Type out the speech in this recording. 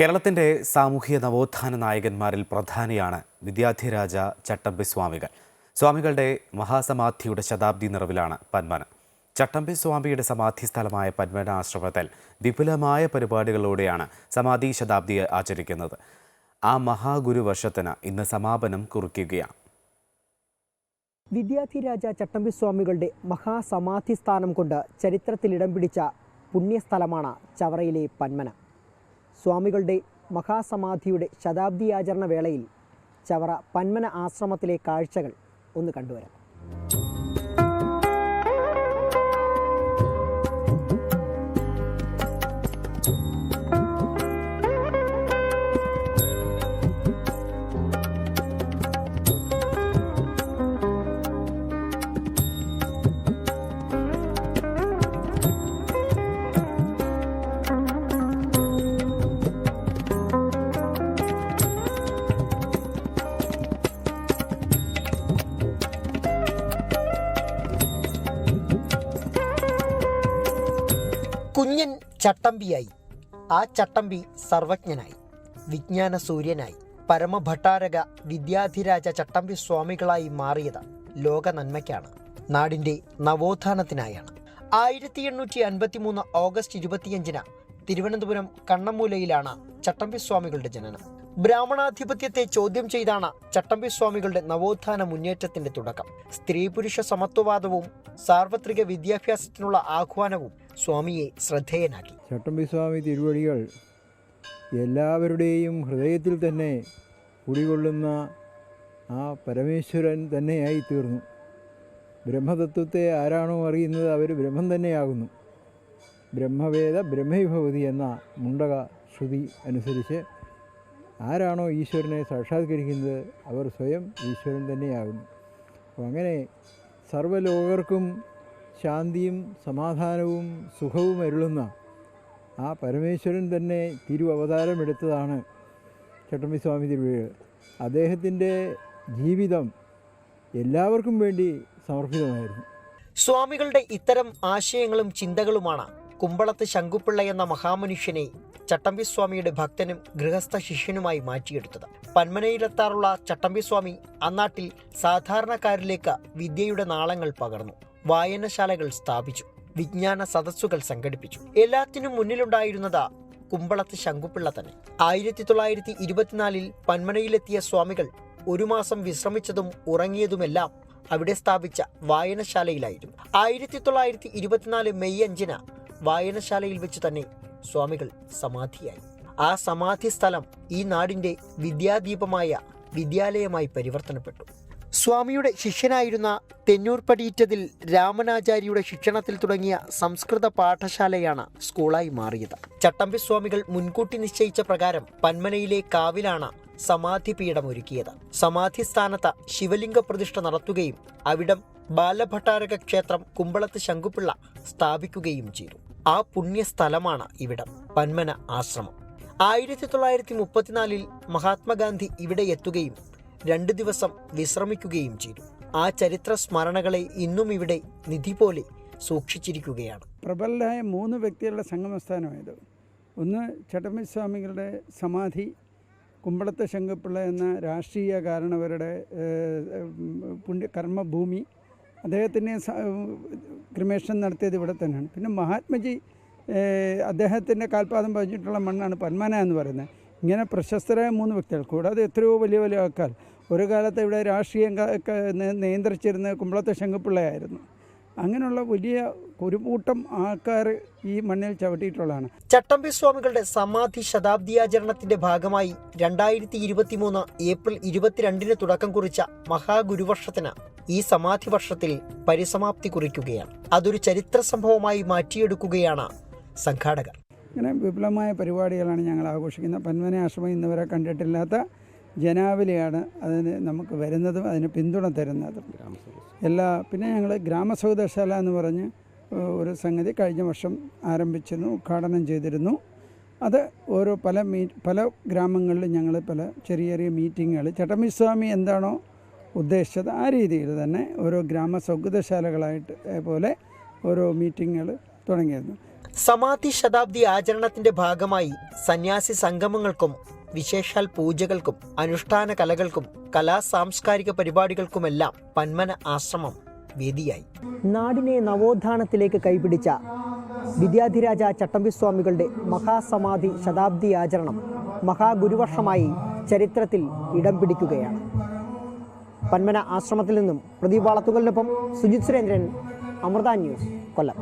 കേരളത്തിന്റെ സാമൂഹ്യ നവോത്ഥാന നായകന്മാരിൽ പ്രധാനിയാണ് വിദ്യാധിരാജ ചട്ടമ്പി സ്വാമികൾ. സ്വാമികളുടെ മഹാസമാധിയുടെ ശതാബ്ദി നിറവിലാണ് പന്മന. ചട്ടമ്പി സ്വാമിയുടെ സമാധി സ്ഥലമായ പന്മന ആശ്രമത്തിൽ വിപുലമായ പരിപാടികളോടെയാണ് സമാധി ശതാബ്ദി ആചരിക്കുന്നത്. ആ മഹാഗുരു വർഷത്തിന് ഇന്ന് സമാപനം കുറിക്കുകയാണ്. വിദ്യാധിരാജ ചട്ടമ്പി സ്വാമികളുടെ മഹാസമാധി സ്ഥാനം കൊണ്ട് ചരിത്രത്തിൽ ഇടം പിടിച്ച പുണ്യസ്ഥലമാണ് ചവറയിലെ പന്മന. സ്വാമികളുടെ മഹാസമാധിയുടെ ശതാബ്ദി ആചരണ വേളയിൽ ചവറ പന്മന ആശ്രമത്തിലെ കാഴ്ചകൾ ഒന്ന് കണ്ടുവരാം. കുഞ്ഞൻ ചട്ടമ്പിയായി. ആ ചട്ടമ്പി സർവജ്ഞനായി. വിജ്ഞാന സൂര്യനായി പരമഭട്ടാരക വിദ്യാധിരാജ ചട്ടമ്പി സ്വാമികളായി മാറിയത് ലോക നന്മയ്ക്കാണ് നാടിന്റെ നവോത്ഥാനത്തിനായാണ്. ആയിരത്തി എണ്ണൂറ്റി അൻപത്തി മൂന്ന് ഓഗസ്റ്റ് ഇരുപത്തിയഞ്ചിന് തിരുവനന്തപുരം കണ്ണമൂലയിലാണ് ചട്ടമ്പി സ്വാമികളുടെ ജനനം. ബ്രാഹ്മണാധിപത്യത്തെ ചോദ്യം ചെയ്താണ് ചട്ടമ്പി സ്വാമികളുടെ നവോത്ഥാന മുന്നേറ്റത്തിന്റെ തുടക്കം. സ്ത്രീ പുരുഷ സമത്വവാദവും സാർവത്രിക വിദ്യാഭ്യാസത്തിനുള്ള ആഹ്വാനവും സ്വാമിയെ ശ്രദ്ധേയനാക്കി. ചട്ടമ്പി സ്വാമി തിരുവടികൾ എല്ലാവരുടെയും ഹൃദയത്തിൽ തന്നെ കുടികൊള്ളുന്ന ആ പരമേശ്വരൻ തന്നെയായി തീർന്നു ബ്രഹ്മതത്വത്തെ ആരാണോ അറിയുന്നത് അവർ ബ്രഹ്മം തന്നെയാകുന്നു. ബ്രഹ്മവേദ ബ്രഹ്മവിഭവതി എന്ന മുണ്ടക ശ്രുതി അനുസരിച്ച് ആരാണോ ഈശ്വരനെ സാക്ഷാത്കരിക്കുന്നത് അവർ സ്വയം ഈശ്വരൻ തന്നെയാകുന്നു. അപ്പോൾ അങ്ങനെ സർവലോകർക്കും ശാന്തിയും സമാധാനവും സുഖവും അരുളുന്ന ആ പരമേശ്വരൻ തന്നെ തിരു അവതാരമെടുത്തതാണ് ചട്ടമ്പിസ്വാമി തിരുവഴികൾ. അദ്ദേഹത്തിന്റെ ജീവിതം എല്ലാവർക്കും വേണ്ടി സമർപ്പിതമായിരുന്നു. സ്വാമികളുടെ ഇത്തരം ആശയങ്ങളും ചിന്തകളുമാണ് കുമ്പളത്ത് ശങ്കുപിള്ള എന്ന മഹാമനുഷ്യനെ ചട്ടമ്പി സ്വാമിയുടെ ഭക്തനും ഗൃഹസ്ഥ ശിഷ്യനുമായി മാറ്റിയെടുത്തത്. പന്മനയിലെത്താറുള്ള ചട്ടമ്പി സ്വാമി അന്നാട്ടിൽ സാധാരണക്കാരിലേക്ക് വിദ്യയുടെ നാളങ്ങൾ പകർന്നു. വായനശാലകൾ സ്ഥാപിച്ചു വിജ്ഞാന സദസ്സുകൾ സംഘടിപ്പിച്ചു. എല്ലാത്തിനും മുന്നിലുണ്ടായിരുന്നത് കുമ്പളത്ത് ശങ്കുപിള്ള തന്നെ. ആയിരത്തി തൊള്ളായിരത്തി ഇരുപത്തിനാലിൽ പന്മനയിലെത്തിയ സ്വാമികൾ ഒരു മാസം വിശ്രമിച്ചതും ഉറങ്ങിയതുമെല്ലാം അവിടെ സ്ഥാപിച്ച വായനശാലയിലായിരുന്നു. ആയിരത്തി തൊള്ളായിരത്തി ഇരുപത്തിനാല് മെയ് അഞ്ചിന് വായനശാലയിൽ വെച്ച് തന്നെ സ്വാമികൾ സമാധിയായി. ആ സമാധി സ്ഥലം ഈ നാടിന്റെ വിദ്യാദീപമായ വിദ്യാലയമായി പരിവർത്തനപ്പെട്ടു. സ്വാമിയുടെ ശിഷ്യനായിരുന്ന തെന്നൂർ പടിയിറ്റതിൽ ശിക്ഷണത്തിൽ തുടങ്ങിയ സംസ്കൃത പാഠശാലയാണ് സ്കൂളായി മാറിയത്. ചട്ടമ്പി സ്വാമികൾ മുൻകൂട്ടി നിശ്ചയിച്ച പ്രകാരം പന്മനയിലെ കാവിലാണ് സമാധി പീഠമൊരുക്കിയത് സമാധി സ്ഥാനത്ത് ശിവലിംഗ പ്രതിഷ്ഠ നടത്തുകയും അവിടം ബാലഭട്ടാരക ക്ഷേത്രം കുമ്പളത്ത് ശങ്കുപിള്ള സ്ഥാപിക്കുകയും ചെയ്തു. ആ പുണ്യസ്ഥലമാണ് ഇവിടം പന്മന ആശ്രമം. ആയിരത്തി തൊള്ളായിരത്തി മുപ്പത്തിനാലിൽ മഹാത്മാഗാന്ധി ഇവിടെ എത്തുകയും രണ്ട് ദിവസം വിശ്രമിക്കുകയും ചെയ്തു. ആ ചരിത്ര സ്മരണകളെ ഇന്നും ഇവിടെ നിധി പോലെ സൂക്ഷിച്ചിരിക്കുകയാണ്. പ്രബലരായ മൂന്ന് വ്യക്തികളുടെ സംഗമസ്ഥാനമായത്. ഒന്ന് ചട്ടമ്പി സ്വാമികളുടെ സമാധി കുമ്പളത്തെ ശങ്കപ്പിള്ള എന്ന രാഷ്ട്രീയ കാരണവരുടെ പുണ്യ കർമ്മഭൂമി. അദ്ദേഹത്തിന് ക്രിമേഷൻ നടത്തിയത് ഇവിടെ തന്നെയാണ്. പിന്നെ മഹാത്മജി അദ്ദേഹത്തിന്റെ കാൽപാദം പതിഞ്ഞിട്ടുള്ള മണ്ണാണ് പന്മന എന്ന് പറയുന്നത്. ഇങ്ങനെ പ്രശസ്തരായ മൂന്ന് വ്യക്തികൾ കൂടാതെ എത്രയോ വലിയ വലിയ ആൾക്കാർ. ഒരു കാലത്ത് ഇവിടെ രാഷ്ട്രീയം നിയന്ത്രിച്ചിരുന്ന കുമ്പളത്തെ ശങ്കുപിള്ളയായിരുന്നു അങ്ങനെയുള്ള വലിയ ഒരു കൂട്ടം ആൾക്കാർ ഈ മണ്ണിൽ ചവിട്ടിയിട്ടുള്ളതാണ്. ചട്ടമ്പി സ്വാമികളുടെ സമാധി ശതാബ്ദിയാചരണത്തിന്റെ ഭാഗമായി രണ്ടായിരത്തി ഇരുപത്തി മൂന്ന് ഏപ്രിൽ ഇരുപത്തിരണ്ടിന് തുടക്കം കുറിച്ച മഹാഗുരുവർഷത്തിന് ഈ സമാധി വർഷത്തിൽ പരിസമാപ്തി കുറിക്കുകയാണ്. അതൊരു ചരിത്ര സംഭവമായി മാറ്റിയെടുക്കുകയാണ് സംഘാടകർ. ഇങ്ങനെ വിപുലമായ പരിപാടികളാണ് ഞങ്ങൾ ആഘോഷിക്കുന്നത്. പന്മന ആശ്രമം ഇന്നുവരെ കണ്ടിട്ടില്ലാത്ത ജനാവലിയാണ് അതിന് നമുക്ക് വരുന്നതും അതിന് പിന്തുണ തരുന്നതും. എല്ലാ പിന്നെ ഞങ്ങൾ ഗ്രാമസൗദശാല എന്ന് പറഞ്ഞ് ഒരു സംഗതി കഴിഞ്ഞ വർഷം ആരംഭിച്ചിരുന്നു ഉദ്ഘാടനം ചെയ്തിരുന്നു. അത് ഓരോ പല മീ പല ഗ്രാമങ്ങളിൽ ഞങ്ങൾ പല ചെറിയ ചെറിയ മീറ്റിങ്ങുകൾ ചട്ടമ്പിസ്വാമി എന്താണോ ഉദ്ദേശിച്ചത് ആ രീതിയിൽ തന്നെ ഓരോ ഗ്രാമ സൗഹൃദശാലകളായിട്ട് പോലെ ഓരോ മീറ്റിങ്ങുകൾ തുടങ്ങിയിരുന്നു. സമാധി ശതാബ്ദി ആചരണത്തിന്റെ ഭാഗമായി സന്യാസി സംഗമങ്ങൾക്കും വിശേഷാൽ പൂജകൾക്കും അനുഷ്ഠാന കലകൾക്കും കലാ സാംസ്കാരിക പരിപാടികൾക്കുമെല്ലാം പന്മന ആശ്രമം വേദിയായി. നാടിനെ നവോത്ഥാനത്തിലേക്ക് കൈപിടിച്ച വിദ്യാധിരാജ ചട്ടമ്പിസ്വാമികളുടെ മഹാസമാധി ശതാബ്ദി ആചരണം മഹാഗുരുവർഷമായി ചരിത്രത്തിൽ ഇടം പിടിക്കുകയാണ്. പന്മന ആശ്രമത്തിൽ നിന്നും പ്രദീപ് വളത്തുകളിനൊപ്പം സുജിത് സുരേന്ദ്രൻ അമൃത ന്യൂസ് കൊല്ലം.